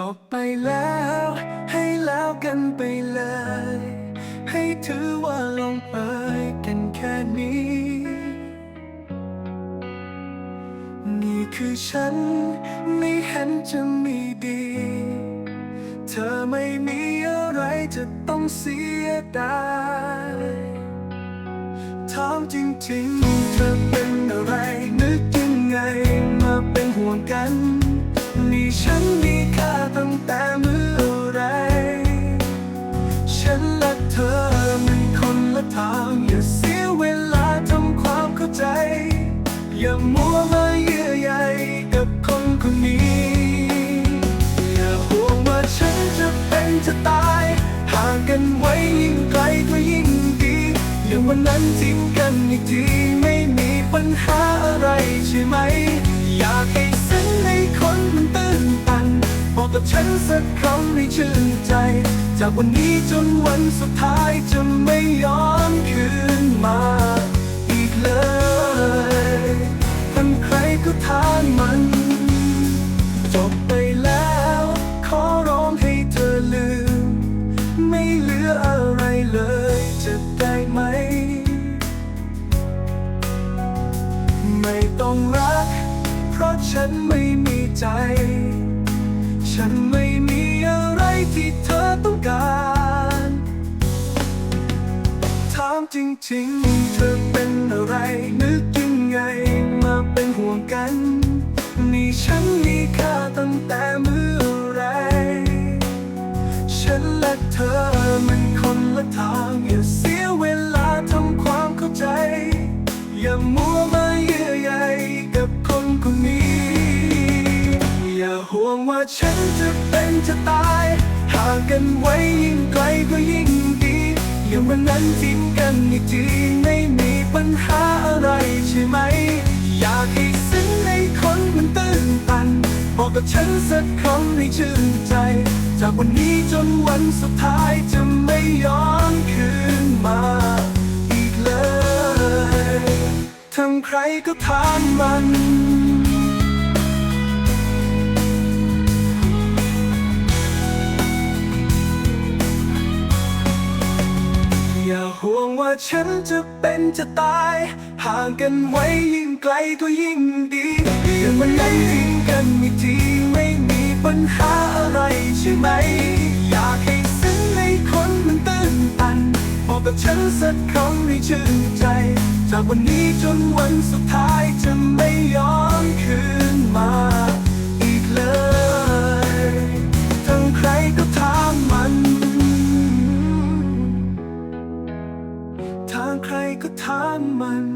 จบไปแล้ว ให้แล้วกันไปเลย ให้ถือว่าลงเอยกันแค่นี้ นี่คือฉัน ไม่เห็นจะมีดี เธอไม่มีอะไรจะต้องเสียดายถามจริงๆเธอเป็น อย่ามัวมาเยื่อใยกับคนคนนี้ อย่าห่วงว่าฉันจะเป็นจะตาย ห่างกันไว้ยิ่งไกลก็ยิ่งดีอย่างวันนั้นทิ้งกันอีกทีไม่มีปัญหาอะไรใช่ไหม อยากให้ซึ้งให้คนมันตื่นตัน บอกกับฉันสักคำให้ชื่นใจ จากวันนี้จนวันสุดท้ายจะไม่ย้อนคืนมา จบไปแล้ว ขอร้องให้เธอลืม ไม่เหลืออะไรเลยจะได้ไหม ไม่ต้องรัก เพราะฉันไม่มีใจ ฉันไม่มีอะไรที่เธอต้องการ ถามจริงๆเธอ วงว่าฉันจะเป็นจะตายห่างกันไว้ยิ่งไกลก็ยิ่งดีอย่างวันนั้นทิ้งกันอีกทีไม่มีปัญหาอะไรใช่ไหม อยากให้ซึ้งให้คนมันตื่นตัน บอกกับฉันสักคำให้ชื่นใจ จากวันนี้จนวันสุดท้ายจะไม่ย้อนคืนมาอีกเลยทำใครก็ทานมัน ห่วงว่าฉันจะเป็นจะตาย ห่างกันไว้ยิ่งไกลก็ยิ่งดีอย่างวันนั้นทิ้งกันอีทีไม่มีปัญหาอะไรใช่ไหม อยากให้ซึ้งให้คนมันตื่นตันบอกกับฉันสักคำให้ชื่นใจ จากวันนี้จนวันสุดท้ายจะไม่ย้อน ก็ถามมัน